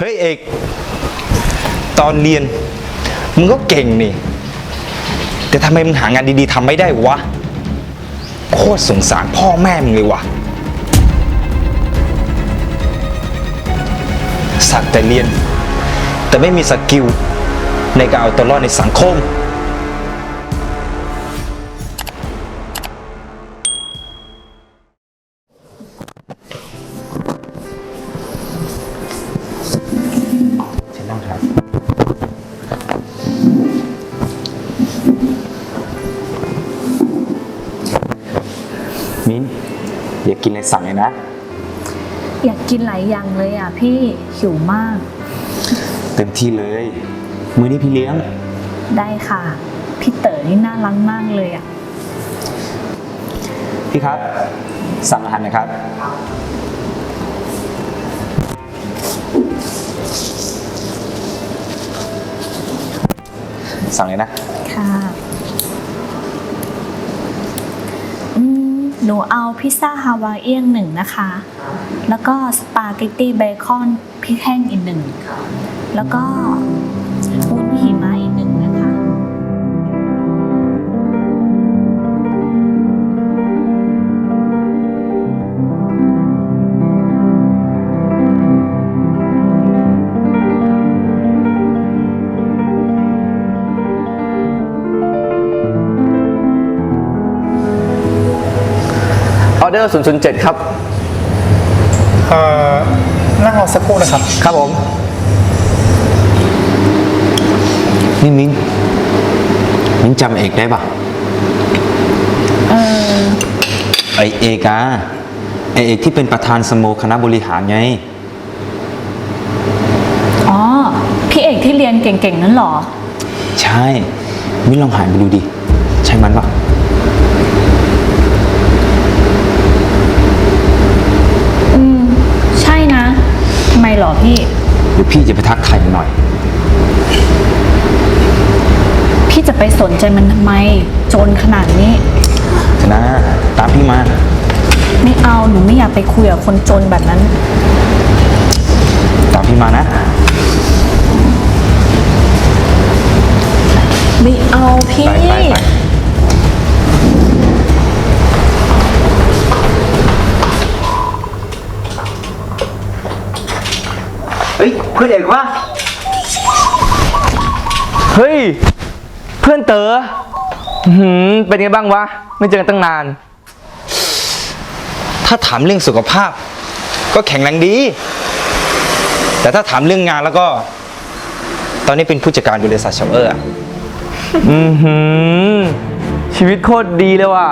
เฮ้ยเอกตอนเรียนมึงก็เก่งนี่ แต่ทำไมมึงหางานดีๆทำไม่ได้วะ โคตรสงสารพ่อแม่มึงเลยวะสักแต่เรียน แต่ไม่มีสกิลในการเอาตัวรอดในสังคม มิ้นอย่ากินอะไรสั่งเลยนะ อยากกินหลายอย่างเลยอะพี่หิวมาก เต็มที่เลย มือนี้พี่เลี้ยง ได้ค่ะ พี่เต๋อนี่น่ารักมากเลยอะ พี่ครับ สั่งอาหารหนะครับ สั่งเลยนะ ค่ะอืม หนูเอาพิซซ่าฮาวายเอียนหนึ่งนะคะ แล้วก็สปาเกตตี้เบคอนพริกแห้งอีกหนึ่ง แล้วก็ ออเดอร์ 007 ครับ เอ่อนั่งรอสักครู่นะครับ ครับผม นี่มิ้นมิ้นจำเอกได้ปะเออไอเอกอะไอเอกที่เป็นประธานสโมคณะบริหารไง อ๋อ พี่เอกที่เรียนเก่งๆ นั้นเหรอ ใช่มิ้นลองหายไปดูดิ ใช่มันปะ อืม ใช่นะทำไมเหรอพี่ เดี๋ยว พี่จะไปทักทายมันหน่อย พี่จะไปสนใจมันทำไมโจรขนาดนี้ ชนะ ตามพี่มา ไม่เอาหนูไม่อยากไปคุยกับคนจนแบบนั้น ตามพี่มานะ ไม่เอาพี่ ไปไปไป เฮ้ยเพื่อนเอกวะเฮ้ย เพื่อนเต๋ออื้อหืมเป็นไงบ้างวะ ไม่เจอกันตั้งนาน ถ้าถามเรื่องสุขภาพ ก็แข็งแรงดี แต่ถ้าถามเรื่องงานแล้วก็ ตอนนี้เป็นผู้จัดการบริษัทชาวเออร์อะอือหือ ชีวิตโคตรดีเลยว่ะ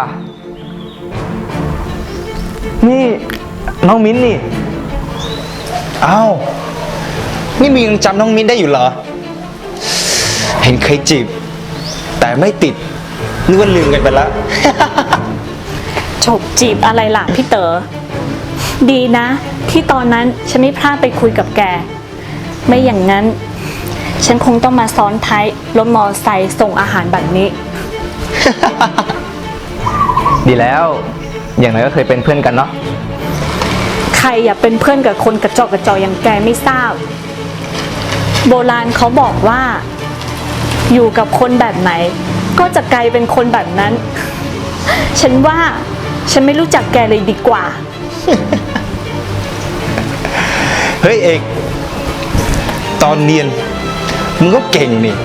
นี่ น้องมิ้นนี่อ้าว นี่มึงยังจำน้องมิ้นได้อยู่เหรอ เห็นเคยจีบ แต่ไม่ติดนึกว่าลืมกันไปแล้วฉกจีบอะไรล่ะพี่เต๋อ ดีนะ ที่ตอนนั้นฉันไม่พลาดไปคุยกับแก ไม่อย่างนั้น ฉันคงต้องมาซ้อนท้ายรถมอไซค์ส่งอาหารแบบนี้ ดีแล้ว อย่างไรก็เคยเป็นเพื่อนกันเนาะ ใครอยากเป็นเพื่อนกับคนกระจอกกระจอกอย่างแกไม่ทราบ โบราณเขาบอกว่า อยู่กับคนแบบไหน ก็จะกลายเป็นคนแบบนั้น ฉันว่าฉันไม่รู้จักแกเลยดีกว่า เฮ้ยเอก ตอนเรียน มึงก็เก่งนี่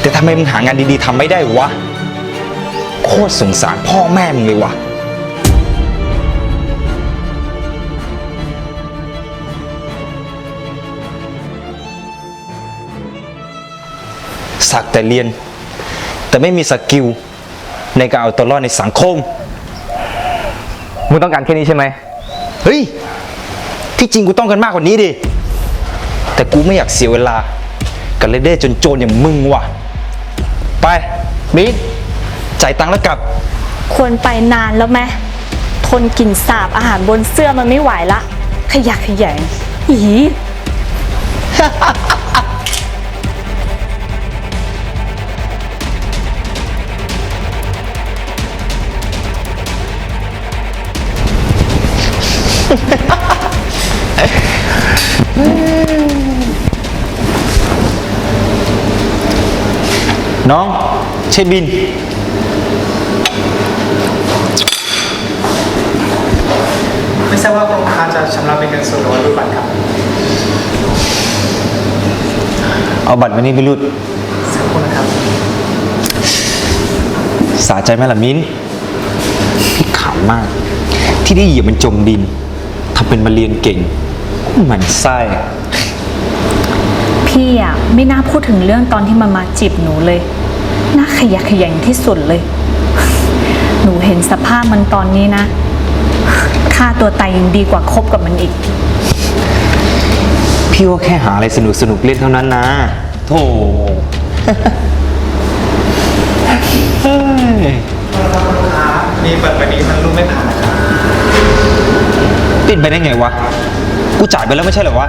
แต่ทำไมมึงหางานดีๆทำไม่ได้วะ โคตรสงสารพ่อแม่มึงเลยวะ สักแต่เรียน แต่ไม่มีสกิลในการเอาตัวรอดในสังคม มึงต้องการแค่นี้ใช่ไหม เฮ้ย ที่จริงกูต้องกันมากกว่านี้ดิ แต่กูไม่อยากเสียเวลา กับเลเดอร์จนๆอย่างมึงว่ะ ไปมิดจ่ายตังค์แล้วกลับ ควรไปนานแล้วไหมทนกลิ่นสาบอาหารบนเสื้อมันไม่ไหวละ ขยะแขยงอี น้องเชบิน ไม่ทราบว่าคุณลูกค้าจะชำระเป็นเงินสดหรือว่าด้วบัตรครับเอาบัตรมานี่ไปรูดขอบคุณนะครับสาใจไหมล่ะมิ้นขำมาก ที่ได้เหยียบมันจมดิน ทำเป็นมาเรียนเก่งหมันไส้ พี่อะไม่น่าพูดถึงเรื่องตอนที่มันมาจีบหนูเลย น่าขยะแขยงที่สุดเลย หนูเห็นสภาพมันตอนนี้นะฆ่าตัวตายยังดีกว่าคบกับมันอีก พี่ว่าแค่หาอะไรสนุกสนุกๆเล่นเท่านั้นนะ โธ่ เฮ้ยลูกค้ามีบัตรใบนี้มันรูปไม่ผ่านนะครับ ปิดไปได้ไงวะ กูจ่ายไปแล้วไม่ใช่เหรอวะ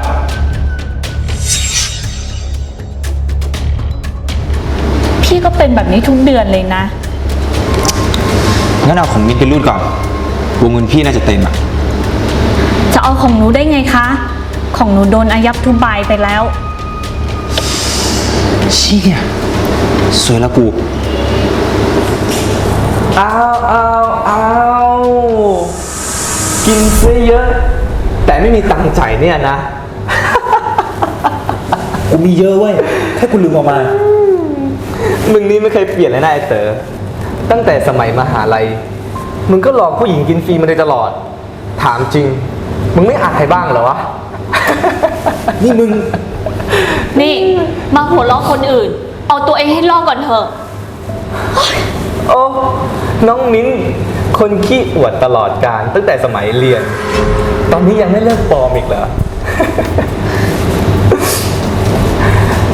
พี่ก็เป็นแบบนี้ทุกเดือนเลยนะ งั้นเอาของมิ้นไปรูดก่อน วงเงินพี่น่าจะเต็มอะ จะเอาของหนูได้ไงคะ ของหนูโดนอายับทุกใบไปแล้ว เชี่ยสวยละกูเอาเม่มีตังค์จ่ายเนี่ยนะ กูมีเยอะเว้ยแค่กูลืมออกมา มึงนี่ไม่เคยเปลี่ยนเลยนะไอ้เต๋อ ตั้งแต่สมัยมหาลัย มึงก็หลอกผู้หญิงกินฟรีมาโดยตลอด ถามจริง มึงไม่อายบ้างเหรอวะ นี่มึง นี่มาหัวเราะคนอื่น เอาตัวเองให้รอดก่อนเถอะ โอ้ น้องมิ้น คนขี้อวดตลอดการตั้งแต่สมัยเรียน ตอนนี้ยังไม่เลิกปลอมอีกเหรอ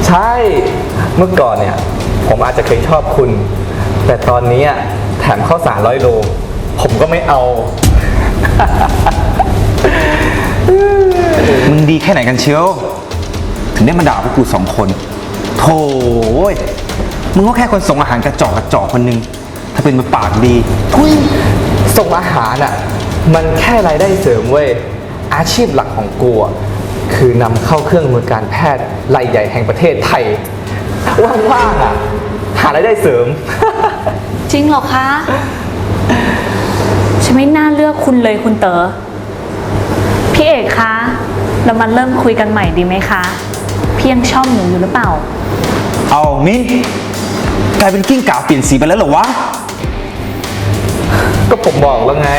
ใช่ เมื่อก่อนเนี่ย ผมอาจจะเคยชอบคุณ แต่ตอนนี้แถมข้าวสารร้อยโล ผมก็ไม่เอา มึงดีแค่ไหนกันเชียว ถึงได้มาด่าพวกกูสองคนโธ่เว้ยมึงก็แค่คนส่งอาหารกระจอกกระจอกคนหนึงถ้าเป็นมาปากดีทุย ส่งอาหารอะมันแค่รายได้เสริมเว้ยอาชีพหลักของกูอะคือนำเข้าเครื่องมือการแพทย์รายใหญ่แห่งประเทศไทยว่างๆอะหารายได้เสริม จริงเหรอคะฉันไม่น่าเลือกคุณเลยคุณเต๋อพี่เอกคะเรามาเริ่มคุยกันใหม่ดีไหมคะพี่ยังชอบหนูอยู่หรือเปล่า เอามิ้นกลายเป็นกิ้งก่าเปลี่ยนสีไปแล้วเหรอวะ ก็ผมบอกแล้วไง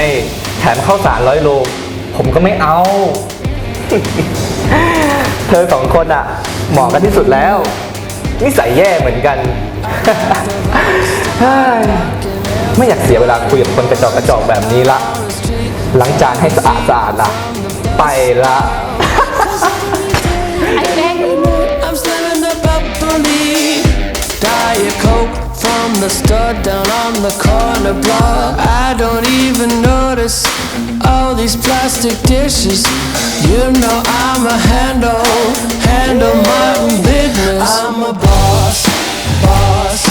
แถมข้าวสารร้อยโล ผมก็ไม่เอา เธอสองคนอะเหมาะกันที่สุดแล้ว นิสัยแย่เหมือนกันเฮ้ยไม่อยากเสียเวลาคุยกับคนกระจอกกระจอกแบบนี้ละล้างจานให้สะอาดสะอาดละไปละไอ้เป๊ก I'm slamming the bubbly Diet Coke the stud down on the corner block. I don't even notice all these plastic dishes. You know I'm a handle, handle my own business. I'm a boss, boss,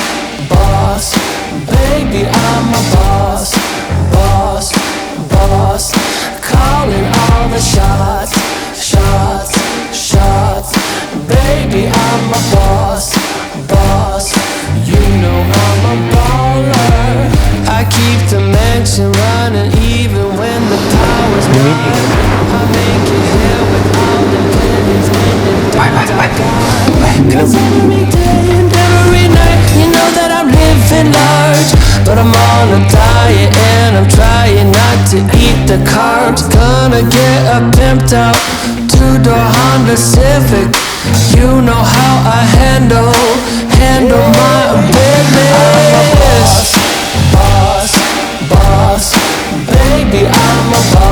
boss. Baby, I'm a boss, boss, boss. Calling all the shots, Cause every day and every night. You know that I'm living large But I'm on a diet and I'm trying not to eat the carbs. Gonna get a pimped out two-door Honda Civic. You know how I handle, handle my business I'm a boss, boss, boss Baby, I'm a boss.